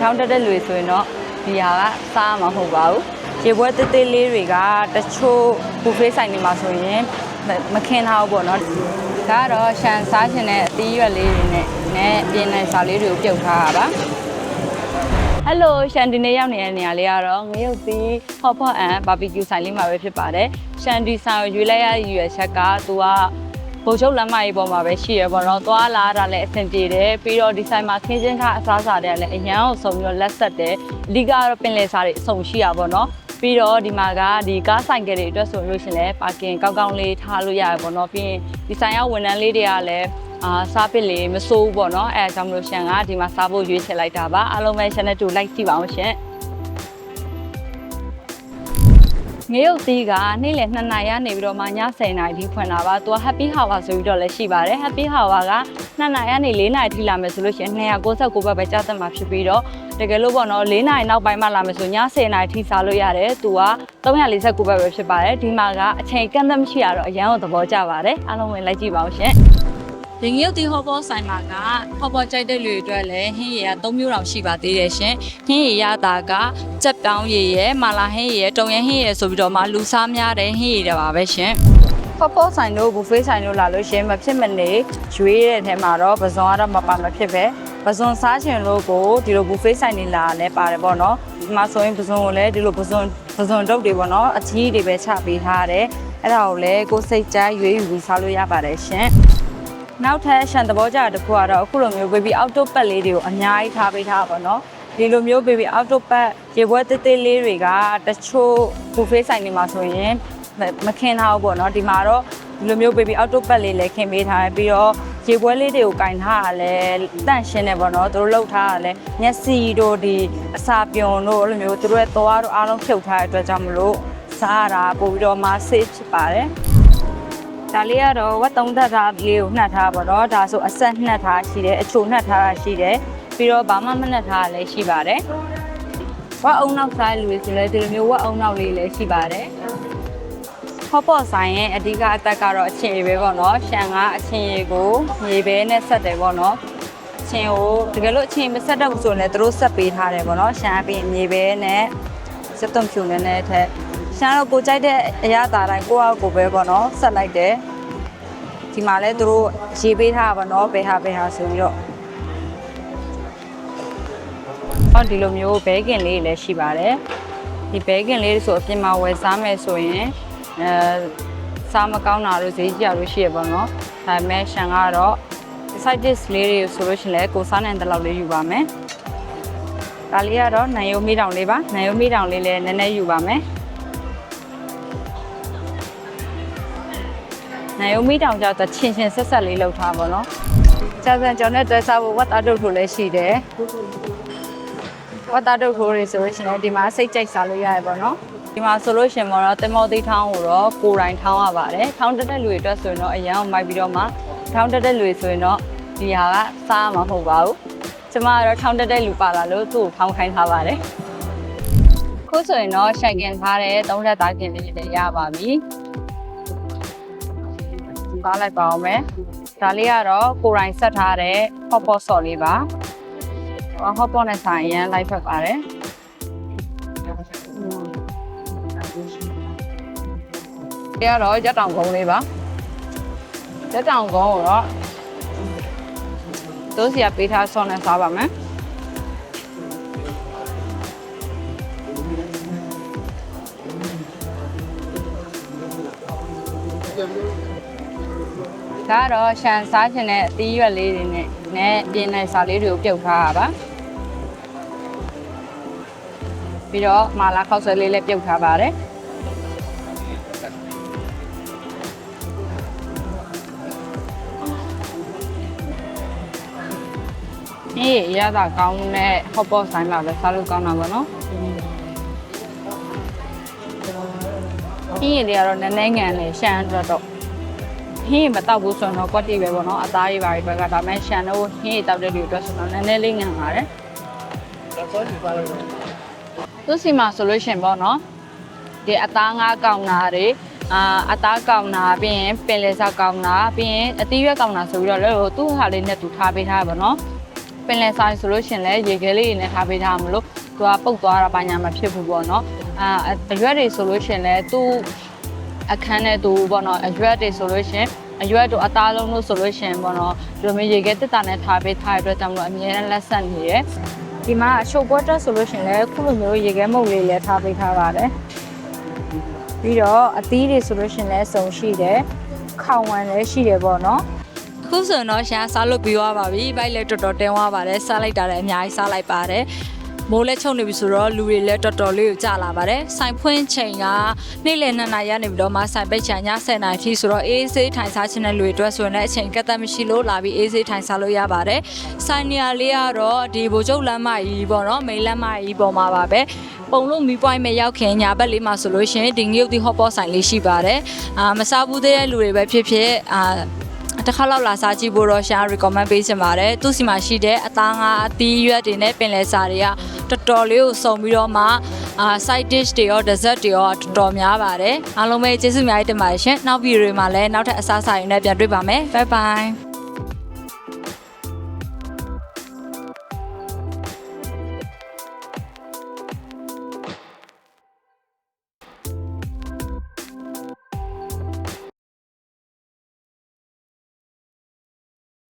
ထောင်းတက်တဲ့လူတွေဆိုရင်တော့ဒီဟာကစားမှာမဟုတ်ပါဘူးရေပွဲသေးသေးလေးတွေကတချို့ဘူဖေးဆိုင်တွေမှာဆိုရင်မမခင်ထားဘူးပေါ့နော်ဒါကတော့ရှန်စားချင်တဲ့အသီးရွက်လေးတွေနဲ့နဲ့ပြင်းတဲ့စာလေးတွေကိုပြုတ်ထားတာပါဟယ်လိုရှန်ဒီနေရောက်နေတဲ့နေရာလေးကတော့ငရုတ်သီးဟော့ဖော့အန်ဘာဘီကျူဆိုင်လေးမှာပဲဖြစ်ပါတယ်ရှန်ဒီဆိုင်ကိုရွေးလိုက်ရတဲ့ရွယ်ချက်ကသူက ဘုံချုပ်လမ်းမကြီးပေါ်မှာပဲရှိရပေါ့နော်သွားလာတာလည်းအဆင်ပြေတယ်ပြီးတော့ဒီဆိုင်မှာခင်းချင်းထားအစားအစာတွေကလည်းအရန်ကိုစုံပြီးတော့လက်ဆက်တယ်အဓိကကတော့ပင်လယ်စာတွေအစုံရှိရပေါ့နော်ပြီးတော့ဒီမှာကဒီကားဆိုင်ကယ်တွေအတွက်ဆိုလို့ရှရင်လဲပါကင်ကောက်ကောက်လေးထားလို့ရတယ်ပေါ့နော်ပြီးရင်ဒီဆိုင်ကဝန်ထမ်းလေးတွေကလည်းအာစားပစ်လေးမစိုးဘူးပေါ့နော်အဲအကြောင်းမလို့ရှန်ကဒီမှာစားဖို့ရွေးချယ်လိုက်တာပါအားလုံးပဲ channel 2 like ကြည့်ပါအောင်ရှင် ငရုတ်သီးကနေ့လယ်2နာရီကနေပြီးတော့မှည10နာရီထိဖွင့်တာပါသူက happy hour ဆိုပြီးတော့လည်းရှိပါတယ် happy hour က2နာရီကနေ4နာရီထိလာမယ်ဆိုလို့ရှိရင်299ဘတ်ပဲကြာသက်မှာဖြစ်ပြီးတော့တကယ်လို့ပေါ့နော်4နာရီနောက်ပိုင်းမှလာမယ်ဆိုည10နာရီထိစားလို့ရတယ်သူက349ဘတ်ပဲဖြစ်ပါတယ်ဒီမှာကအချိန်ကန့်သက်မရှိရတော့အရန်ကိုသဘောကျပါတယ်အားလုံးဝင်လိုက်ကြည့်ပါဦးရှင် ဒီငရုတ်တီဟောပေါ်ဆိုင်မှာကဟောပေါ်ကြိုက်တဲ့လူတွေအတွက်လည်းဟင်းရည်က၃မျိုးတောင်ရှိပါသေးတယ်ရှင်ဟင်းရည်ရတာကကြက်တောင်းရည်ရယ်မာလာဟင်းရည်ရယ်တုံရဟင်းရည်ရယ်ဆိုပြီးတော့မှလူစားများတဲ့ဟင်းရည်တွေပါပဲရှင်ဟောပေါ်ဆိုင်တို့ဘူဖေးဆိုင်တို့လာလို့ရှင်မဖြစ်မနေရွေးတဲ့ထဲမှာတော့ပဇွန်ကတော့မပါမဖြစ်ပဲပဇွန်စားချင်လို့ကိုဒီလိုဘူဖေးဆိုင်တွေလာလည်းပါတယ်ပေါ့နော်ဒီမှာဆိုရင်ပဇွန်ကိုလည်းဒီလိုပဇွန်ပဇွန်တုပ်တွေပေါ့နော်အကြီးတွေပဲချပေးထားရတယ်အဲ့ဒါကိုလည်းကိုယ်စိတ်ကြိုက်ရွေးယူပြီးစားလို့ရပါတယ်ရှင် နောက်ထပ်ရှန်သဘောကြတဲ့တစ်ခုကတော့အခုလိုမျိုး baby auto pad လေးတွေကိုအများကြီးထားပေးထားပါတော့ဒီလိုမျိုး baby auto pad ရေပွဲသေးသေးလေးတွေကတချို့ buffet ဆိုင်တွေမှာဆိုရင်မမခင်ထားဘူးပေါ့နော်ဒီမှာတော့ဒီလိုမျိုး baby auto pad လေးလည်းခင်ပေးထားတယ်ပြီးတော့ရေပွဲလေးတွေကိုကင်ထားရလဲတန့်ရှင်းနေပေါ့နော်သူတို့လှုပ်ထားရလဲမျက်စိတို့ဒီအစာပြုံတို့အဲ့လိုမျိုးသူတို့ရဲ့သွားတို့အားလုံးဖြုတ်ထားတဲ့အတွက်ကြောင့်မလို့စားရတာပို့ပြီးတော့မှ safe ဖြစ်ပါတယ် ဒါလေးကတော့ဝတ်သုံးသက်သားလေးကိုနှက်ထားပါတော့ဒါဆိုအဆက်နှက်ထားရှိတယ်အချိုနှက်ထားတာရှိတယ်ပြီးတော့ဘာမှမနှက်ထားတာလည်းရှိပါတယ်ဝတ်အုံနောက်စားလူတွေဆိုလည်းဒီလိုမျိုးဝတ်အုံနောက်လေးလည်းရှိပါတယ်ဟော့ပေါ့ဆိုင်ရဲ့အဓိကအသက်ကတော့အချင်းရည်ပဲပေါ့နော်ရှန်ကအချင်းရည်ကိုမြေပဲနဲ့ဆက်တယ်ပေါ့နော်အချင်းကိုတကယ်လို့အချင်းမဆက်တော့ဘူးဆိုရင်လည်းသူတို့ဆက်ပေးထားတယ်ပေါ့နော်ရှန်ပြီးမြေပဲနဲ့စက်တုံဖြူနေနဲ့ထက် ရှန်တော့ကိုကြိုက်တဲ့အရာသာတိုင်းကိုယ့်အကိုပဲပေါ့နော်ဆက်လိုက်တယ်ဒီမှာလဲသူတို့ရေးပေးထားတာပေါ့နော်ဘယ်ဟာဘယ်ဟာဆိုပြီးတော့ဟောဒီလိုမျိုးဘဲကင်လေးလည်းရှိပါတယ်ဒီဘဲကင်လေးဆိုအပြင်မှာဝယ်စားမယ်ဆိုရင်အဲစားမကောင်းတာလို့ဈေးကြလို့ရှိရပါတော့ဒါပေမဲ့ရှန်ကတော့ side dish လေးတွေဆိုလို့ရှိရင်လည်းကိုစားနိုင်တဲ့လောက်လေးယူပါမယ်ဒါလေးကတော့နိုင်ယုံမီးတောင်လေးပါနိုင်ယုံမီးတောင်လေးလည်းနည်းနည်းယူပါမယ် နိုင်ယုံမီးတောင်ကြောင့်ချင်းချင်းဆက်ဆက်လေးလောက်ထားပါတော့ကြာစံကြောင်နဲ့တွဲစားဖို့ဝတ်တာတို့ထိုလည်းရှိတယ်ဝတ်တာတို့ထိုတွေဆိုလို့ရှိရင်ဒီမှာစိတ်ကြိုက်စားလို့ရတယ်ပေါ့နော်ဒီမှာဆိုလို့ရှိရင်တော့တင်မောသိထောင်းကိုတော့ကိုယ်တိုင်ထောင်းရပါတယ်ထောင်းတက်တဲ့လူတွေအတွက်ဆိုရင်တော့အရန်ကိုမိုက်ပြီးတော့မှထောင်းတက်တဲ့လူတွေဆိုရင်တော့ဒီဟာကစားမှာမဟုတ်ပါဘူးကျမကတော့ထောင်းတက်တဲ့လူပါလာလို့သူ့ကိုထောင်းခိုင်းထားပါတယ်ခုဆိုရင်တော့ရှိုက်ကင်ထားတဲ့သုံးလက်သားကင်လေးတွေရပါပြီ ပါလိုက်ပါအောင်မယ်ဒါလေးကတော့ကိုယ်တိုင်ဆက်ထားတဲ့ hot pot ဆော့လေးပါဟော့ပေါ့နဲ့ဆိုင်ရန်လိုက်ဖက်ပါတယ်ဒီကတော့ရက်တောင်ကုန်းလေးပါရက်တောင်ကုန်းကိုတော့တို့စီကပေးထားဆော့နဲ့စားပါမယ် ဒါကတော့ရှန်စားချင်တဲ့အသီးရွက်လေးတွေနဲ့နဲ့ပြင်းတဲ့စာလေးတွေကိုပြုတ်ထားတာပါပြီးတော့မာလာခောက်ဆွဲလေးလည်းပြုတ်ထားပါတယ်အေးရတာကောင်းတဲ့ဟော့ပေါ့ဆိုင်မှာလည်းစားလို့ကောင်းတာပေါ့နော်ဒီရင်တွေကတော့နည်းနည်းငံလေရှမ်းတော့တော့ ဟင်းမတောက်ဘူးဆိုတော့ကွက်တိပဲပေါ့နော်အသားတွေပါတွေဘက်ကဒါမဲ့ရှမ်းတော့ဟင်းတောက်တဲ့လူအတွက်ဆိုတော့နည်းနည်းလေးငံပါတယ်သူစီမှာဆိုလို့ရှင်ပေါ့နော်ဒီအသားငါးကောင်နာတွေအာအသားကောင်နာပြီးရင်ပင်လယ်စာကောင်နာပြီးရင်အသီးရွက်ကောင်နာဆိုပြီးတော့လည်းသူ့ဟာလေးနဲ့သူထားပေးထားပါတော့ပင်လယ်ဆိုင်ဆိုလို့ရှရင်လည်းရေခဲလေးတွေနဲ့ထားပေးထားမလို့သူကပုတ်သွားတာပါညာမဖြစ်ဘူးပေါ့နော်အာအရွက်တွေဆိုလို့ရှရင်လည်းသူ့ အခန်းနဲ့သူပေါ့နော်အရွက်တွေဆိုလို့ရှရင်အရွက်တို့အသားလုံးတို့ဆိုလို့ရှရင်ပေါ့နော်ဒီလိုမျိုးရေခဲတက်တာနဲ့ထားပေးထားတဲ့အတွက်ကြောင့်မလို့အမြဲတမ်းလက်ဆက်နေရယ်ဒီမှာအရှုပ်ပွက်တက်ဆိုလို့ရှရင်လည်းခုလိုမျိုးရေခဲမုတ်လေးလည်းထားပေးထားပါတယ်ပြီးတော့အသီးတွေဆိုလို့ရှရင်လည်းစုံရှိတယ်ခေါင်ဝံလည်းရှိတယ်ပေါ့နော်ခုဆိုရင်တော့ရှာစားလို့ပြီးသွားပါပြီ။ဘိုက်လည်းတော်တော်တင်းသွားပါတယ်။စားလိုက်တာလည်းအများကြီးစားလိုက်ပါတယ်။ မိုးလည်းချုံနေပြီဆိုတော့လူတွေလည်းတော်တော်လေးကိုကြာလာပါတယ်။ဆိုင်ဖွင့်ချိန်ကနေ့လယ်2နာရီကနေပြီးတော့မှဆိုင်ပိတ်ချင်ည10နာရီထိဆိုတော့အေးဆေးထိုင်စားခြင်းတဲ့လူတွေအတွက်ဆိုရင်လည်းအချိန်ကတ်သက်မရှိလို့လာပြီးအေးဆေးထိုင်စားလို့ရပါတယ်။ဆိုင်နေရာလေးကတော့ဒီဘိုလ်ချုပ်လမ်းမကြီးပေါ့နော်။မိန်လမ်းမကြီးပေါ်မှာပါပဲ။ပုံလို့မီပွိုင်းမဲ့ရောက်ခင်ညာဘက်လေးမှာဆိုလို့ရှိရင်ဒီငရုတ်ဒီဟော့ပေါ့ဆိုင်လေးရှိပါတယ်။အာမစားဘူးသေးတဲ့လူတွေပဲဖြစ်ဖြစ်အာ တစ်ခါလောက်လာစားကြည့်ဖို့တော့ရှာ recommend ပေးချင်ပါတယ်သူစီမှာရှိတဲ့အသားငါအသီးရွက်တွေနဲ့ပင်လယ်စာတွေကတော်တော်လေးကိုစုံပြီးတော့မှအာ side dish တွေရော dessert တွေရောတော်တော်များပါတယ်အားလုံးပဲကျေးဇူးအများကြီးတင်ပါတယ်ရှင်နောက်ဗီဒီယိုတွေမှာလည်းနောက်ထပ်အစားအစာတွေနဲ့ပြန်တွေ့ပါမယ် bye bye